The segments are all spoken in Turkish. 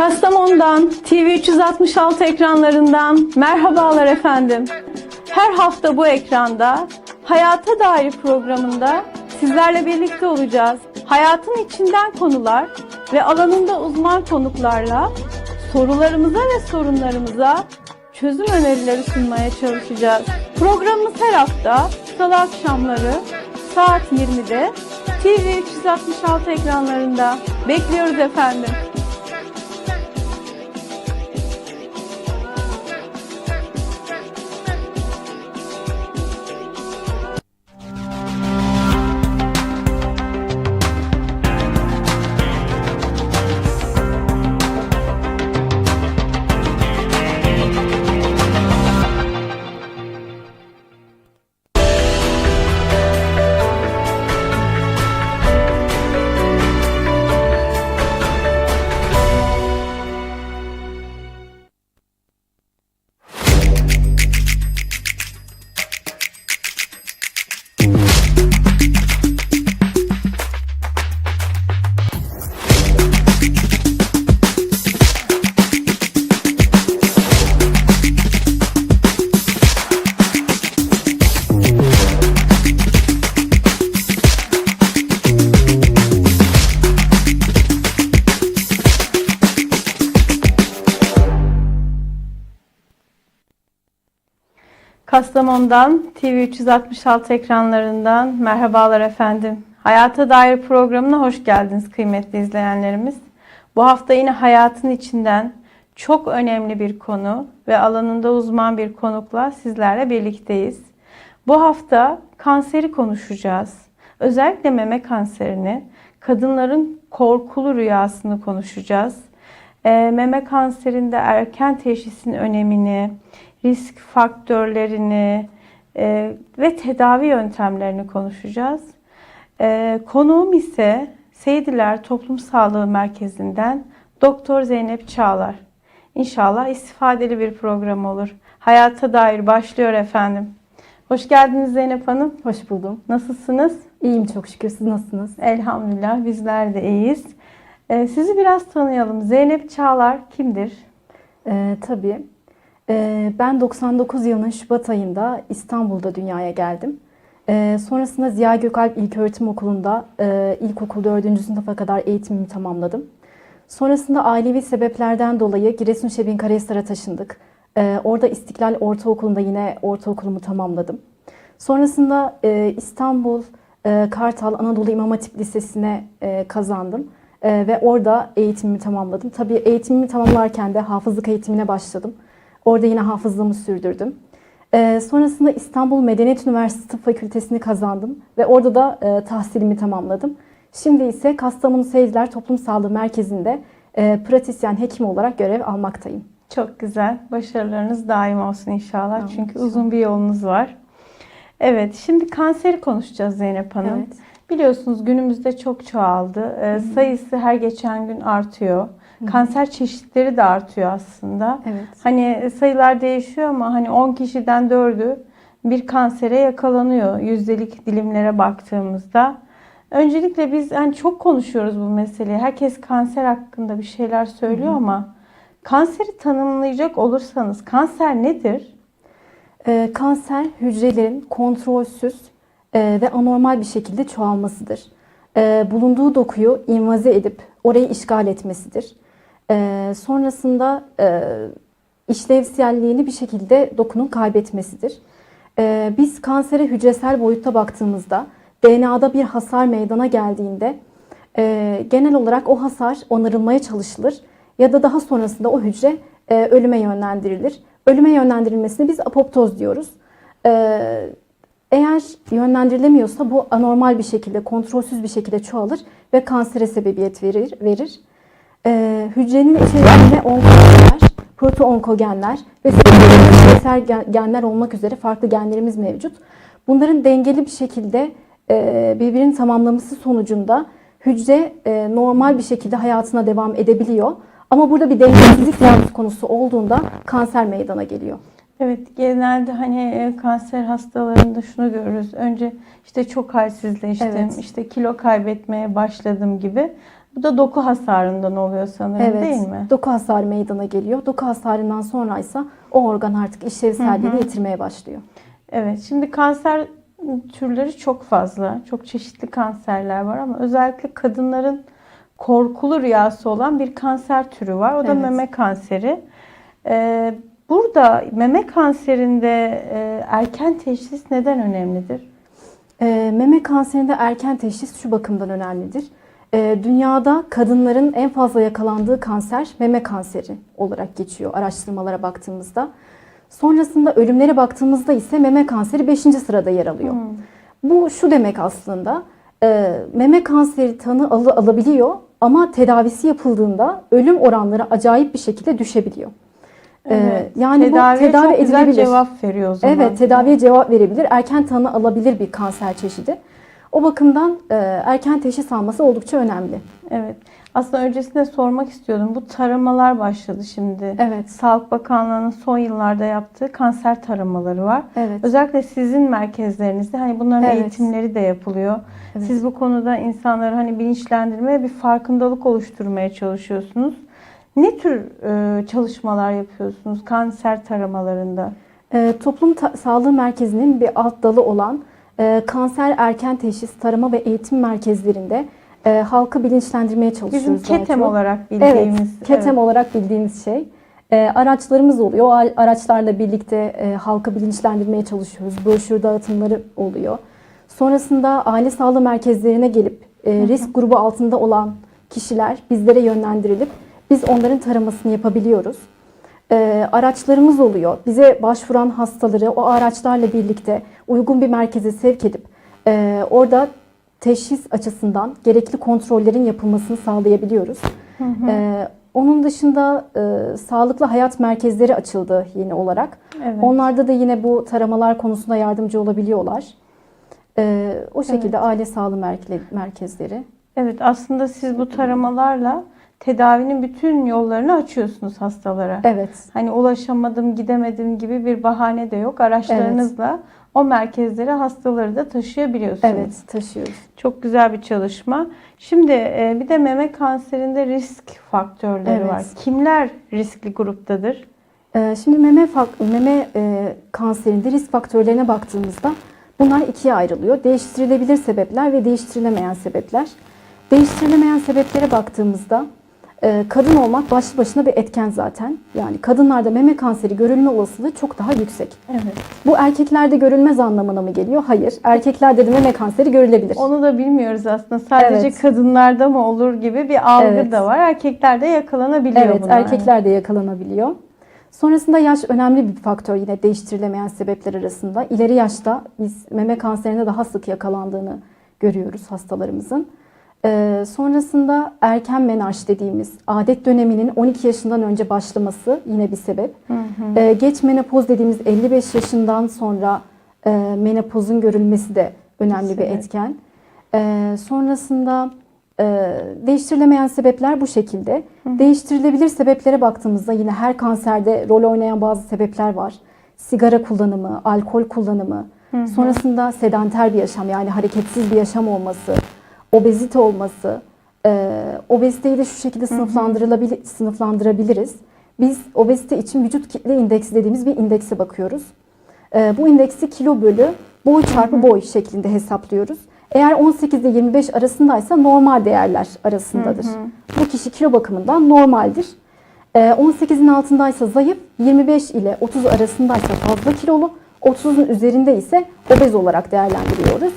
Kastamonu'dan TV 366 ekranlarından merhabalar efendim. Her hafta bu ekranda Hayata Dair programında sizlerle birlikte olacağız. Hayatın içinden konular ve alanında uzman konuklarla sorularımıza ve sorunlarımıza çözüm önerileri sunmaya çalışacağız. Programımız her hafta salı akşamları saat 20'de TV 366 ekranlarında bekliyoruz efendim. Kastamonu'dan TV 366 ekranlarından merhabalar efendim. Hayata Dair programına hoş geldiniz kıymetli izleyenlerimiz. Bu hafta yine hayatın içinden çok önemli bir konu ve alanında uzman bir konukla sizlerle birlikteyiz. Bu hafta kanseri konuşacağız. Özellikle meme kanserini, kadınların korkulu rüyasını konuşacağız. Eee, meme kanserinde erken teşhisin önemini, risk faktörlerini e, ve tedavi yöntemlerini konuşacağız. E, konuğum ise Seydiler Toplum Sağlığı Merkezi'nden Doktor Zeynep Çağlar. İnşallah istifadeli bir program olur. Hayata dair başlıyor efendim. Hoş geldiniz Zeynep Hanım. Hoş buldum. Nasılsınız? İyiyim çok şükür. Siz nasılsınız? Elhamdülillah bizler de iyiyiz. E, sizi biraz tanıyalım. Zeynep Çağlar kimdir? Ee, tabii. Ee, ben 99 yılının Şubat ayında İstanbul'da dünyaya geldim. Ee, sonrasında Ziya Gökalp İlköğretim Okulu'nda e, ilkokul 4. sınıfa kadar eğitimimi tamamladım. Sonrasında ailevi sebeplerden dolayı Giresun Şebin Karahisar'a taşındık. Ee, orada İstiklal Ortaokulu'nda yine ortaokulumu tamamladım. Sonrasında e, İstanbul e, Kartal Anadolu İmam Hatip Lisesi'ne kazandım. Ve orada eğitimimi tamamladım. Tabii eğitimimi tamamlarken de hafızlık eğitimine başladım. Orada yine hafızlığımı sürdürdüm. E, sonrasında İstanbul Medeniyet Üniversitesi Tıp Fakültesini kazandım ve orada da e, tahsilimi tamamladım. Şimdi ise Kastamonu Seyirciler Toplum Sağlığı Merkezi'nde e, pratisyen hekim olarak görev almaktayım. Çok güzel. Başarılarınız daim olsun inşallah. Tamam, Çünkü inşallah. uzun bir yolunuz var. Evet, şimdi kanseri konuşacağız Zeynep Hanım. Evet. Biliyorsunuz günümüzde çok çoğaldı. Ee, sayısı her geçen gün artıyor. Kanser çeşitleri de artıyor aslında. Evet. Hani sayılar değişiyor ama hani 10 kişiden 4'ü bir kansere yakalanıyor yüzdelik dilimlere baktığımızda. Öncelikle biz hani çok konuşuyoruz bu meseleyi. Herkes kanser hakkında bir şeyler söylüyor ama kanseri tanımlayacak olursanız kanser nedir? Ee, kanser hücrelerin kontrolsüz e, ve anormal bir şekilde çoğalmasıdır. Ee, bulunduğu dokuyu invaze edip orayı işgal etmesidir. Ee, sonrasında e, işlevselliğini bir şekilde dokunun kaybetmesidir. Ee, biz kansere hücresel boyutta baktığımızda DNA'da bir hasar meydana geldiğinde e, genel olarak o hasar onarılmaya çalışılır ya da daha sonrasında o hücre e, ölüme yönlendirilir. Ölüme yönlendirilmesine biz apoptoz diyoruz. Ee, eğer yönlendirilemiyorsa bu anormal bir şekilde, kontrolsüz bir şekilde çoğalır ve kansere sebebiyet verir. verir. Ee, hücrenin içerisinde onkogenler, proto-onkogenler ve gen- genler olmak üzere farklı genlerimiz mevcut. Bunların dengeli bir şekilde e, birbirini tamamlaması sonucunda hücre e, normal bir şekilde hayatına devam edebiliyor. Ama burada bir dengesizlik söz konusu olduğunda kanser meydana geliyor. Evet genelde hani e, kanser hastalarında şunu görürüz. Önce işte çok halsizleştim, Evet. işte kilo kaybetmeye başladım gibi. Bu da doku hasarından oluyor sanırım Evet, değil mi? doku hasarı meydana geliyor. Doku hasarından sonra ise o organ artık işlevselliğini yitirmeye başlıyor. Evet, şimdi kanser türleri çok fazla. Çok çeşitli kanserler var ama özellikle kadınların korkulu rüyası olan bir kanser türü var. O da Evet. meme kanseri. Ee, burada meme kanserinde e, erken teşhis neden önemlidir? Ee, meme kanserinde erken teşhis şu bakımdan önemlidir. Ee, dünyada kadınların en fazla yakalandığı kanser meme kanseri olarak geçiyor araştırmalara baktığımızda. Sonrasında ölümlere baktığımızda ise meme kanseri 5. sırada yer alıyor. Bu şu demek aslında e, meme kanseri tanı alı, alabiliyor ama tedavisi yapıldığında ölüm oranları acayip bir şekilde düşebiliyor. Ee, Evet. yani Tedaviye bu tedavi çok güzel edilebilir. cevap veriyor o zaman. Evet, tedaviye cevap verebilir. Erken tanı alabilir bir kanser çeşidi. O bakımdan e, erken teşhis alması oldukça önemli. Evet. Aslında öncesinde sormak istiyordum. Bu taramalar başladı şimdi. Evet. Sağlık Bakanlığı'nın son yıllarda yaptığı kanser taramaları var. Evet. Özellikle sizin merkezlerinizde hani bunların Evet. eğitimleri de yapılıyor. Evet. Siz bu konuda insanları hani bilinçlendirmeye, bir farkındalık oluşturmaya çalışıyorsunuz. Ne tür e, çalışmalar yapıyorsunuz kanser taramalarında? E, Toplum Ta- Sağlığı Merkezi'nin bir alt dalı olan e, kanser erken teşhis tarama ve eğitim merkezlerinde e, halkı bilinçlendirmeye çalışıyoruz. Bizim KETEM olarak Evet, bildiğimiz. KETEM olarak bildiğimiz şey. E, araçlarımız oluyor. O araçlarla birlikte e, halkı bilinçlendirmeye çalışıyoruz. Broşür dağıtımları oluyor. Sonrasında aile sağlığı merkezlerine gelip e, risk grubu altında olan kişiler bizlere yönlendirilip biz onların taramasını yapabiliyoruz. E, araçlarımız oluyor. Bize başvuran hastaları o araçlarla birlikte uygun bir merkeze sevk edip e, orada teşhis açısından gerekli kontrollerin yapılmasını sağlayabiliyoruz. E, onun dışında e, sağlıklı hayat merkezleri açıldı yeni olarak. Evet. Onlarda da yine bu taramalar konusunda yardımcı olabiliyorlar. E, o şekilde aile sağlığı merke- merkezleri. Evet aslında siz bu taramalarla tedavinin bütün yollarını açıyorsunuz hastalara. Evet. Hani ulaşamadım, gidemedim gibi bir bahane de yok. Araçlarınızla o merkezlere hastaları da taşıyabiliyorsunuz. Evet, taşıyoruz. Çok güzel bir çalışma. Şimdi e, bir de meme kanserinde risk faktörleri Evet. var. Kimler riskli gruptadır? Ee, Şimdi meme meme e, kanserinde risk faktörlerine baktığımızda bunlar ikiye ayrılıyor. Değiştirilebilir sebepler ve değiştirilemeyen sebepler. Değiştirilemeyen sebeplere baktığımızda e, kadın olmak başlı başına bir etken zaten. Yani kadınlarda meme kanseri görülme olasılığı çok daha yüksek. Evet. Bu erkeklerde görülmez anlamına mı geliyor? Hayır. Erkeklerde de meme kanseri görülebilir. Onu da bilmiyoruz aslında. Sadece Evet. kadınlarda mı olur gibi bir algı Evet. da var. Erkeklerde yakalanabiliyor Evet, bunlar. erkekler de yakalanabiliyor. Sonrasında yaş önemli bir faktör yine değiştirilemeyen sebepler arasında. İleri yaşta biz meme kanserine daha sık yakalandığını görüyoruz hastalarımızın. Ee, sonrasında erken menarş dediğimiz adet döneminin 12 yaşından önce başlaması yine bir sebep. Ee, geç menopoz dediğimiz 55 yaşından sonra e, menopozun görülmesi de önemli bir Sebep. etken. Ee, sonrasında e, değiştirilemeyen sebepler bu şekilde. Değiştirilebilir sebeplere baktığımızda yine her kanserde rol oynayan bazı sebepler var. Sigara kullanımı, alkol kullanımı, sonrasında sedanter bir yaşam yani hareketsiz bir yaşam olması, obezite olması. E, obeziteyi de şu şekilde sınıflandırılabilir, sınıflandırabiliriz. Biz obezite için vücut kitle indeksi dediğimiz bir indekse bakıyoruz. Ee, Bu indeksi kilo bölü boy çarpı boy şeklinde hesaplıyoruz. Eğer 18 ile 25 arasındaysa normal değerler arasındadır. Bu kişi kilo bakımından normaldir. Ee, 18'in altındaysa zayıf, 25 ile 30 arasındaysa fazla kilolu, 30'un üzerinde ise obez olarak değerlendiriyoruz.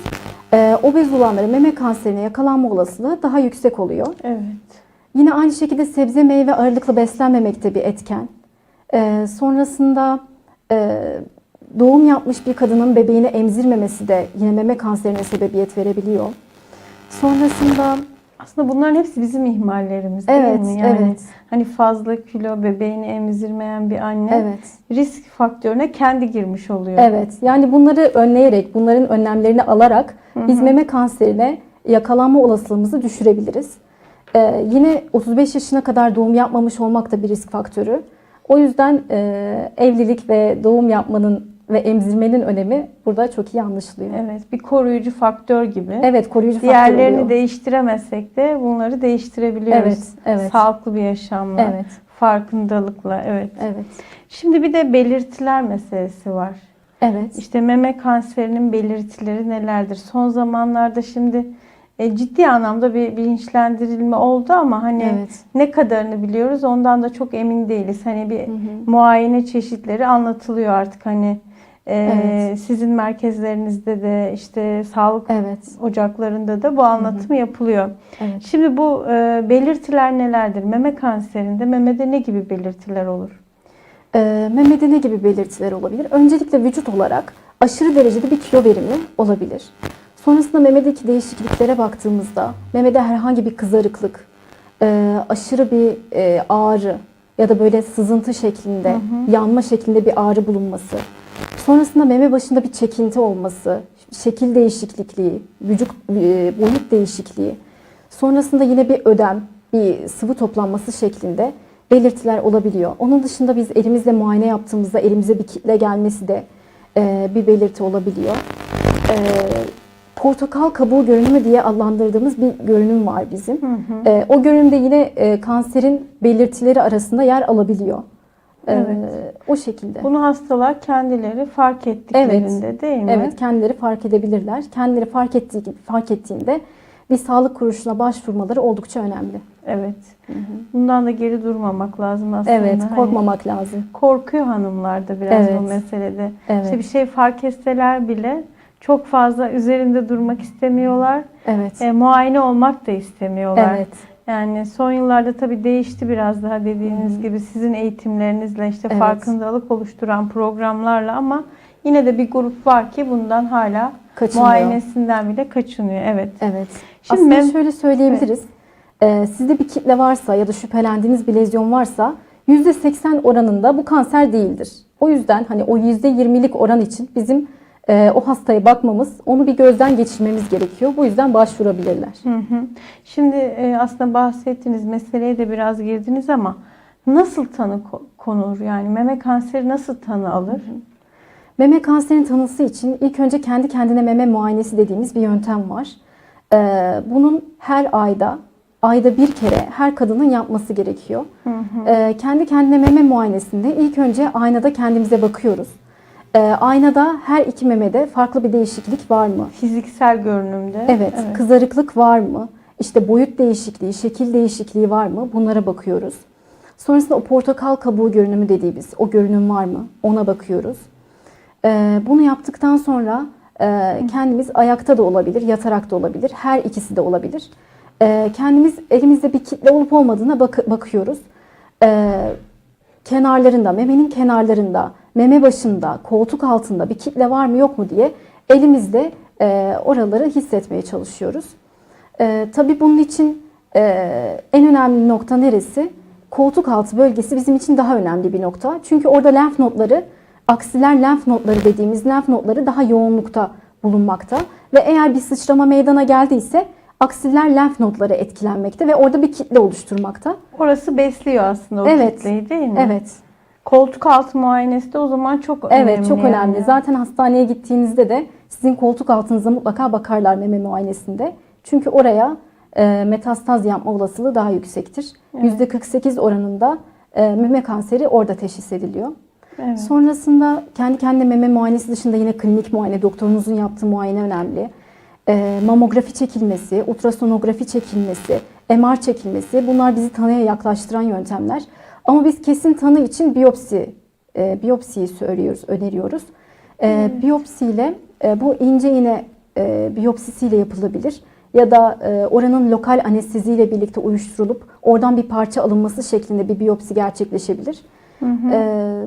Ee, Obez olanların meme kanserine yakalanma olasılığı daha yüksek oluyor. Evet. Yine aynı şekilde sebze meyve ağırlıklı beslenmemek de bir etken. Ee, sonrasında e, doğum yapmış bir kadının bebeğini emzirmemesi de yine meme kanserine sebebiyet verebiliyor. Sonrasında Aslında bunların hepsi bizim ihmallerimiz Evet, değil mi? Yani evet. hani fazla kilo bebeğini emzirmeyen bir anne evet, risk faktörüne kendi girmiş oluyor. evet. Yani bunları önleyerek, bunların önlemlerini alarak biz meme kanserine yakalanma olasılığımızı düşürebiliriz. Ee, yine 35 yaşına kadar doğum yapmamış olmak da bir risk faktörü. O yüzden e, evlilik ve doğum yapmanın ve emzirmenin önemi burada çok iyi anlaşılıyor. Evet, Evet, bir koruyucu faktör gibi. koruyucu faktör Diğerlerini değiştiremesek de bunları değiştirebiliyoruz. Evet, evet. Sağlıklı bir yaşamla, Evet, farkındalıkla, evet. evet, Şimdi bir de belirtiler meselesi var. evet. İşte meme kanserinin belirtileri nelerdir? Son zamanlarda şimdi e, ciddi anlamda bir bilinçlendirilme oldu ama hani Evet. ne kadarını biliyoruz ondan da çok emin değiliz. Hani bir Hı hı. muayene çeşitleri anlatılıyor artık hani e, Evet. sizin merkezlerinizde de işte sağlık Evet, ocaklarında da bu anlatım yapılıyor. evet. Şimdi bu e, belirtiler nelerdir? Meme kanserinde memede ne gibi belirtiler olur? Ee, memede ne gibi belirtiler olabilir? Öncelikle vücut olarak aşırı derecede bir kilo verimi olabilir. Sonrasında memedeki değişikliklere baktığımızda memede herhangi bir kızarıklık, e, aşırı bir e, ağrı ya da böyle sızıntı şeklinde, yanma şeklinde bir ağrı bulunması. Sonrasında meme başında bir çekinti olması, şekil değişiklikliği, vücut e, boyut değişikliği. Sonrasında yine bir ödem, bir sıvı toplanması şeklinde belirtiler olabiliyor. Onun dışında biz elimizle muayene yaptığımızda elimize bir kitle gelmesi de e, bir belirti olabiliyor. E, portakal kabuğu görünümü diye adlandırdığımız bir görünüm var bizim. E, o görünümde yine kanserin belirtileri arasında yer alabiliyor. Evet. O şekilde. Bunu hastalar kendileri fark ettiklerinde değil mi? Evet, kendileri fark edebilirler. Kendileri fark ettiği fark ettiğinde bir sağlık kuruluşuna başvurmaları oldukça önemli. Evet. Bundan da geri durmamak lazım aslında. Evet, Hani korkmamak lazım. korkuyor hanımlar da biraz Evet. bu meselede. Evet. İşte bir şey fark etseler bile çok fazla üzerinde durmak istemiyorlar. Evet. E, muayene olmak da istemiyorlar. Evet. Yani son yıllarda tabii değişti biraz daha dediğiniz gibi sizin eğitimlerinizle işte Evet. farkındalık oluşturan programlarla ama yine de bir grup var ki bundan hala Kaçınıyor. muayenesinden bile kaçınıyor. Evet. Evet. Şimdi Aslında mem- şöyle söyleyebiliriz. Ee, sizde bir kitle varsa ya da şüphelendiğiniz bir lezyon varsa %80 oranında bu kanser değildir. O yüzden hani o %20'lik oran için bizim e, o hastaya bakmamız, onu bir gözden geçirmemiz gerekiyor. Bu yüzden başvurabilirler. Hı hı. Şimdi e, aslında bahsettiğiniz meseleye de biraz girdiniz ama nasıl tanı ko- konulur? Yani meme kanseri nasıl tanı alır? Meme kanserinin tanısı için ilk önce kendi kendine meme muayenesi dediğimiz bir yöntem var. Ee, bunun her ayda, ayda bir kere her kadının yapması gerekiyor. Ee, kendi kendine meme muayenesinde ilk önce aynada kendimize bakıyoruz. Ee, aynada her iki memede farklı bir değişiklik var mı? Fiziksel görünümde. Evet, kızarıklık var mı? İşte boyut değişikliği, şekil değişikliği var mı? Bunlara bakıyoruz. Sonrasında o portakal kabuğu görünümü dediğimiz o görünüm var mı? Ona bakıyoruz. Ee, bunu yaptıktan sonra e, kendimiz ayakta da olabilir, yatarak da olabilir. Her ikisi de olabilir. Ee, kendimiz elimizde bir kitle olup olmadığına bak- bakıyoruz. Ee, kenarlarında, memenin kenarlarında, meme başında, koltuk altında bir kitle var mı yok mu diye elimizle e, oraları hissetmeye çalışıyoruz. E, tabii bunun için e, en önemli nokta neresi? Koltuk altı bölgesi bizim için daha önemli bir nokta. Çünkü orada lenf notları, aksiler lenf notları dediğimiz lenf notları daha yoğunlukta bulunmakta. Ve eğer bir sıçrama meydana geldiyse aksiller lenf notları etkilenmekte ve orada bir kitle oluşturmakta. Orası besliyor aslında o Evet. kitleyi değil mi? Evet. Koltuk altı muayenesi de o zaman çok önemli. Evet çok yani. önemli. Zaten hastaneye gittiğinizde de sizin koltuk altınıza mutlaka bakarlar meme muayenesinde. Çünkü oraya e, metastaz yapma olasılığı daha yüksektir. %48 oranında e, meme kanseri orada teşhis ediliyor. Evet. Sonrasında kendi kendine meme muayenesi dışında yine klinik muayene, doktorunuzun yaptığı muayene önemli. E, mamografi çekilmesi, ultrasonografi çekilmesi, MR çekilmesi bunlar bizi tanıya yaklaştıran yöntemler. Ama biz kesin tanı için biyopsi, e, biyopsiyi söylüyoruz, öneriyoruz. E, Biyopsiyle e, bu ince iğne e, biyopsisiyle yapılabilir ya da e, oranın lokal anesteziyle birlikte uyuşturulup oradan bir parça alınması şeklinde bir biyopsi gerçekleşebilir. E,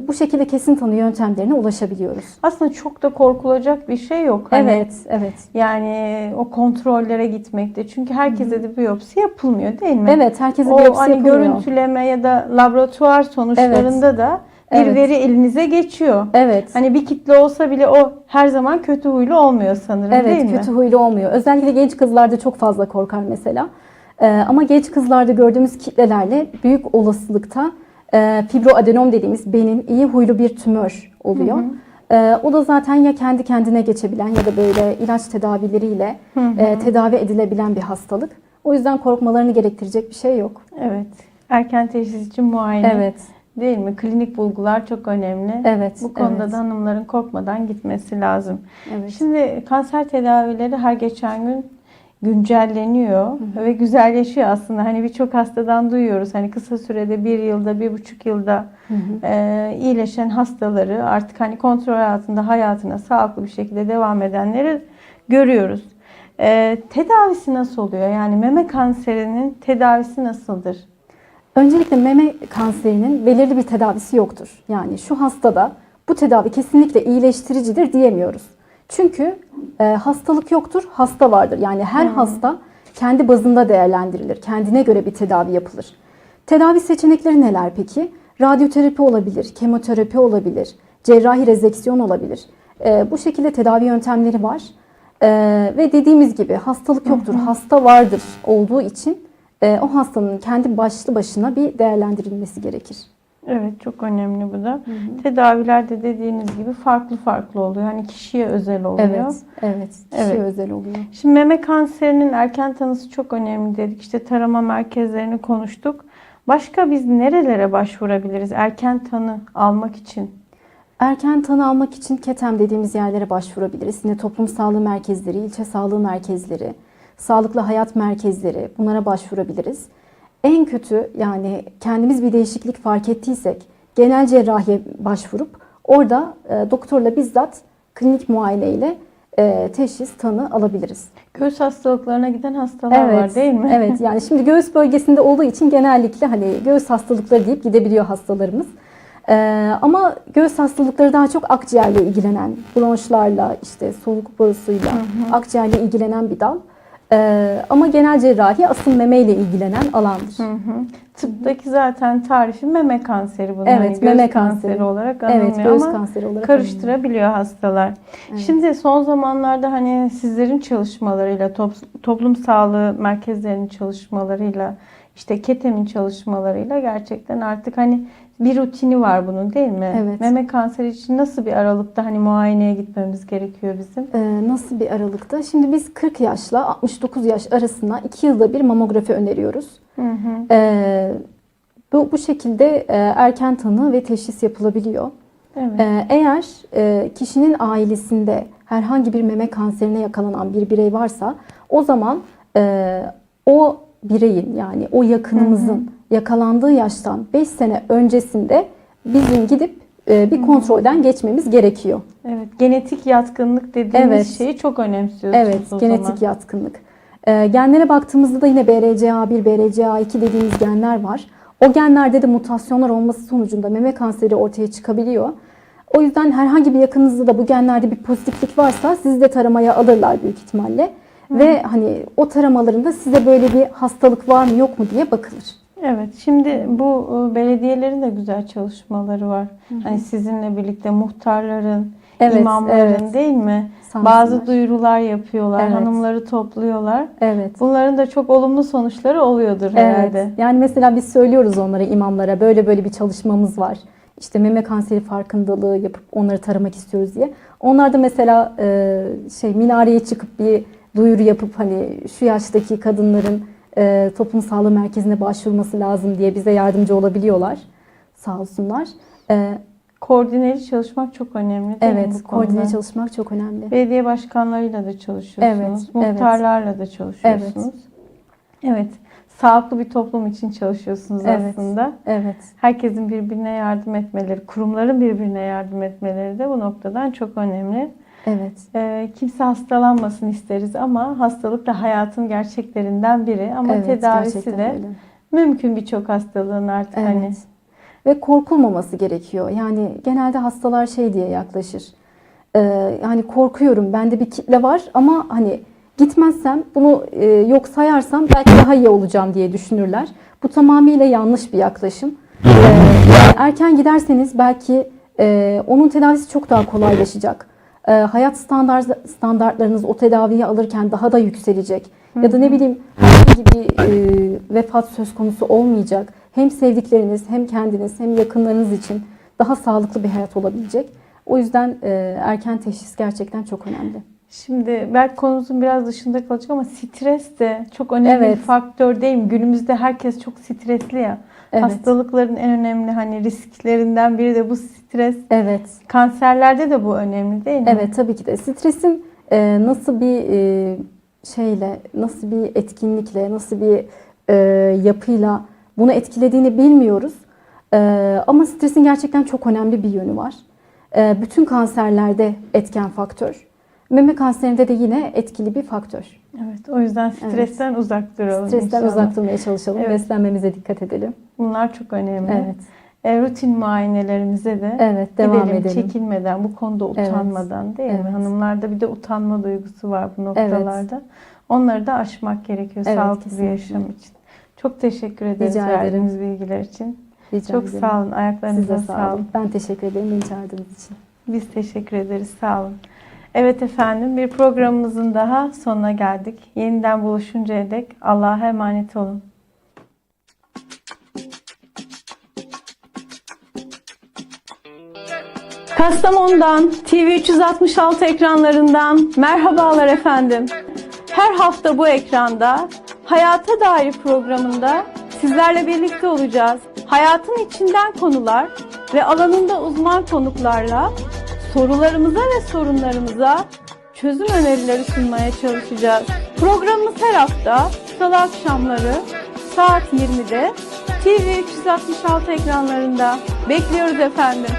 bu şekilde kesin tanı yöntemlerine ulaşabiliyoruz. Aslında çok da korkulacak bir şey yok. Hani Evet, evet. Yani o kontrollere gitmekte. Çünkü herkese de biyopsi yapılmıyor değil mi? Evet, herkese o biyopsi hani yapılmıyor. görüntüleme ya da laboratuvar sonuçlarında da bir Evet. veri elinize geçiyor. Evet. Hani bir kitle olsa bile o her zaman kötü huylu olmuyor sanırım değil Evet, mi? kötü huylu olmuyor. Özellikle genç kızlarda çok fazla korkar mesela. Ee, ama genç kızlarda gördüğümüz kitlelerle büyük olasılıkta e, fibroadenom dediğimiz benin iyi huylu bir tümör oluyor. Ee, o da zaten ya kendi kendine geçebilen ya da böyle ilaç tedavileriyle Hı hı. e, tedavi edilebilen bir hastalık. O yüzden korkmalarını gerektirecek bir şey yok. Evet. Erken teşhis için muayene. Evet, Değil mi? Klinik bulgular çok önemli. evet. Bu konuda evet, da hanımların korkmadan gitmesi lazım. evet. Şimdi kanser tedavileri her geçen gün güncelleniyor hı. ve güzelleşiyor aslında. Hani birçok hastadan duyuyoruz. Hani kısa sürede bir yılda, bir buçuk yılda Hı hı. e, iyileşen hastaları artık hani kontrol altında hayatına sağlıklı bir şekilde devam edenleri görüyoruz. E, tedavisi nasıl oluyor? Yani meme kanserinin tedavisi nasıldır? Öncelikle meme kanserinin belirli bir tedavisi yoktur. Yani şu hastada bu tedavi kesinlikle iyileştiricidir diyemiyoruz. Çünkü e, hastalık yoktur, hasta vardır. Yani her hasta kendi bazında değerlendirilir. Kendine göre bir tedavi yapılır. Tedavi seçenekleri neler peki? Radyoterapi olabilir, kemoterapi olabilir, cerrahi rezeksiyon olabilir. E, bu şekilde tedavi yöntemleri var. E, ve dediğimiz gibi hastalık yoktur, hasta vardır olduğu için e, o hastanın kendi başlı başına bir değerlendirilmesi gerekir. Evet çok önemli bu da. Tedaviler de dediğiniz gibi farklı farklı oluyor. Hani kişiye özel oluyor. Evet, evet. Kişiye Evet. özel oluyor. Şimdi meme kanserinin erken tanısı çok önemli dedik. İşte tarama merkezlerini konuştuk. Başka biz nerelere başvurabiliriz erken tanı almak için? Erken tanı almak için KETEM dediğimiz yerlere başvurabiliriz. Yine toplum sağlığı merkezleri, ilçe sağlığı merkezleri, sağlıklı hayat merkezleri bunlara başvurabiliriz. En kötü yani kendimiz bir değişiklik fark ettiysek genel cerrahiye başvurup orada e, doktorla bizzat klinik muayene ile e, teşhis tanı alabiliriz. Göğüs hastalıklarına giden hastalar var değil mi? Evet yani şimdi göğüs bölgesinde olduğu için genellikle hani göğüs hastalıkları deyip gidebiliyor hastalarımız. Ee, ama göğüs hastalıkları daha çok akciğerle ilgilenen, bronşlarla, işte soluk borusuyla, akciğerle ilgilenen bir dal. Ee, ama genel cerrahi asıl memeyle ilgilenen alandır. Hı hı. Tıptaki zaten tarifi meme kanseri bunun. Evet, Hani meme kanseri, kanseri. olarak anılmıyor Evet, göğüs ama kanseri olarak karıştırabiliyor hastalar. Evet. Şimdi son zamanlarda hani sizlerin çalışmalarıyla, top- toplum sağlığı merkezlerinin çalışmalarıyla, işte KETEM'in çalışmalarıyla gerçekten artık hani bir rutini var bunun değil mi? Evet. Meme kanseri için nasıl bir aralıkta hani muayeneye gitmemiz gerekiyor bizim? Ee, nasıl bir aralıkta? Şimdi biz 40 yaşla 69 yaş arasında 2 yılda bir mamografi öneriyoruz. Hı hı. Ee, bu, bu şekilde e, erken tanı ve teşhis yapılabiliyor. Evet. Ee, Eğer e, kişinin ailesinde herhangi bir meme kanserine yakalanan bir birey varsa o zaman e, o bireyin yani o yakınımızın yakalandığı yaştan 5 sene öncesinde bizim gidip e, bir kontrolden geçmemiz gerekiyor. Evet. Genetik yatkınlık dediğimiz Evet. şeyi çok önemsiyorsunuz Evet, o genetik zaman. yatkınlık. Ee, genlere baktığımızda da yine BRCA1, BRCA2 dediğimiz genler var. O genlerde de mutasyonlar olması sonucunda meme kanseri ortaya çıkabiliyor. O yüzden herhangi bir yakınınızda da bu genlerde bir pozitiflik varsa sizi de taramaya alırlar büyük ihtimalle. Ve hani o taramalarında size böyle bir hastalık var mı yok mu diye bakılır. Evet, şimdi bu e, belediyelerin de güzel çalışmaları var. Hani sizinle birlikte muhtarların, Evet, imamların evet. değil mi? Sağ Bazı duyurular yapıyorlar, Evet. hanımları topluyorlar. Evet. Bunların da çok olumlu sonuçları oluyordur herhalde. Evet. Yani mesela biz söylüyoruz onlara, imamlara böyle böyle bir çalışmamız var. İşte meme kanseri farkındalığı yapıp onları taramak istiyoruz diye. Onlar da mesela e, şey minareye çıkıp bir duyuru yapıp hani şu yaştaki kadınların e, toplum sağlığı merkezine başvurması lazım diye bize yardımcı olabiliyorlar. Sağ olsunlar. E, Koordineli çalışmak çok önemli değil mi evet, bu konuda? koordine çalışmak çok önemli. Belediye başkanlarıyla da çalışıyorsunuz. Evet, muhtarlarla da çalışıyorsunuz. Evet. Sağlıklı bir toplum için çalışıyorsunuz Evet. aslında. Evet. herkesin birbirine yardım etmeleri, kurumların birbirine yardım etmeleri de bu noktadan çok önemli. Evet. Ee, kimse hastalanmasın isteriz ama hastalık da hayatın gerçeklerinden biri. Ama evet, tedavisi de öyle. mümkün birçok hastalığın artık Evet. hani. Ve korkulmaması gerekiyor. Yani genelde hastalar şey diye yaklaşır. Ee, yani korkuyorum bende bir kitle var ama hani gitmezsem bunu e, yok sayarsam belki daha iyi olacağım diye düşünürler. Bu tamamıyla yanlış bir yaklaşım. Ee, erken giderseniz belki e, onun tedavisi çok daha kolaylaşacak. Ee, hayat standart standartlarınız o tedaviyi alırken daha da yükselecek. Ya da ne bileyim herhangi bir e, vefat söz konusu olmayacak. Hem sevdikleriniz hem kendiniz hem yakınlarınız için daha sağlıklı bir hayat olabilecek. O yüzden e, erken teşhis gerçekten çok önemli. Şimdi belki konumuzun biraz dışında kalacak ama stres de çok önemli Evet. bir faktör değil mi? Günümüzde herkes çok stresli ya. Evet. Hastalıkların en önemli hani risklerinden biri de bu stres. Evet. Kanserlerde de bu önemli değil mi? Evet tabii ki de stresin e, nasıl bir e, şeyle, nasıl bir etkinlikle, nasıl bir e, yapıyla bunu etkilediğini bilmiyoruz. E, ama stresin gerçekten çok önemli bir yönü var. E, bütün kanserlerde etken faktör. Meme kanserinde de yine etkili bir faktör. Evet, o yüzden stresten uzak duralım. Stresten inşallah. uzak durmaya çalışalım, Evet. beslenmemize dikkat edelim. Bunlar çok önemli. Evet, E, rutin muayenelerimize de evet devam gidelim, edelim. çekinmeden, bu konuda Evet. utanmadan değil mi? Evet. Hanımlarda bir de utanma duygusu var bu noktalarda. Onları da aşmak gerekiyor Evet, sağlıklı bir kesinlikle. yaşam için. Çok teşekkür ederiz Rica ederim. verdiğiniz bilgiler için. Rica Çok ederim. sağ olun. Ayaklarınıza sağ olun. Ben teşekkür ederim beni çağırdığınız için. Biz teşekkür ederiz. Sağ olun. Evet efendim bir programımızın daha sonuna geldik. Yeniden buluşuncaya dek Allah'a emanet olun. Kastamonu'dan TV 366 ekranlarından merhabalar efendim. Her hafta bu ekranda Hayata Dair programında sizlerle birlikte olacağız. Hayatın içinden konular ve alanında uzman konuklarla sorularımıza ve sorunlarımıza çözüm önerileri sunmaya çalışacağız. Programımız her hafta salı akşamları saat 20'de TV 366 ekranlarında bekliyoruz efendim.